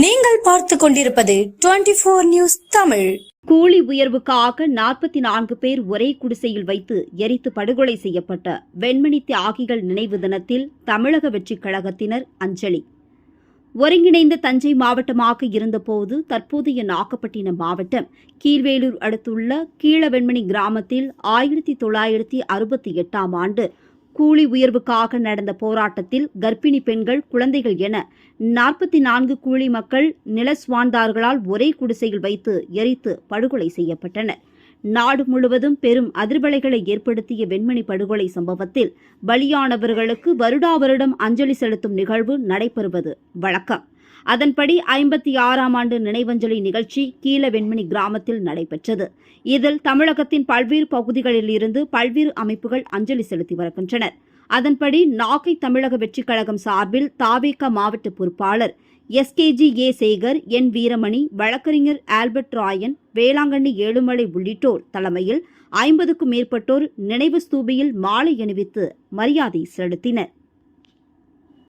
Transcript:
நீங்கள் பார்த்து கொண்டிருப்பது டுவெண்டி போர் நியூஸ் தமிழ். கூலி உயர்வுக்காக நாற்பத்தி நான்கு பேர் ஒரே குடிசையில் வைத்து எரித்து படுகொலை செய்யப்பட்ட வெண்மணி தியாகிகள் நினைவு தினத்தில் தமிழக வெற்றிக் கழகத்தினர் அஞ்சலி. ஒருங்கிணைந்த தஞ்சை மாவட்டமாக இருந்தபோது தற்போதைய நாகப்பட்டினம் மாவட்டம் கீழ்வேலூர் அடுத்துள்ள கீழவெண்மணி கிராமத்தில் ஆயிரத்தி தொள்ளாயிரத்தி அறுபத்தி எட்டாம் ஆண்டு கூலி உயர்வுக்காக நடந்த போராட்டத்தில் கர்ப்பிணி பெண்கள் குழந்தைகள் என நாற்பத்தி நான்கு கூலி மக்கள் நிலஸ்வான்தார்களால் ஒரே குடிசையில் வைத்து எரித்து படுகொலை செய்யப்பட்டனர். நாடு முழுவதும் பெரும் அதிர்வலைகளை ஏற்படுத்திய வெண்மணி படுகொலை சம்பவத்தில் பலியானவர்களுக்கு வருடா வருடம் அஞ்சலி செலுத்தும் நிகழ்வு நடைபெறுவது வழக்கம். அதன்படி ஐம்பத்தி ஆறாம் ஆண்டு நினைவஞ்சலி நிகழ்ச்சி கீழ வெண்மணி கிராமத்தில் நடைபெற்றது. இதில் தமிழகத்தின் பல்வேறு பகுதிகளில் இருந்து பல்வேறு அமைப்புகள் அஞ்சலி செலுத்தி வருகின்றனர். அதன்படி நாகை தமிழக வெற்றிக் கழகம் சார்பில் தாவேக மாவட்ட பொறுப்பாளர் SKG A Sekar N Veeramani வழக்கறிஞர் ஆல்பர்ட் ராயன் வேளாங்கண்ணி ஏழுமலை உள்ளிட்டோர் தலைமையில் ஐம்பதுக்கும் மேற்பட்டோர் நினைவு ஸ்தூபியில் மாலை அணிவித்து மரியாதை செலுத்தினர்.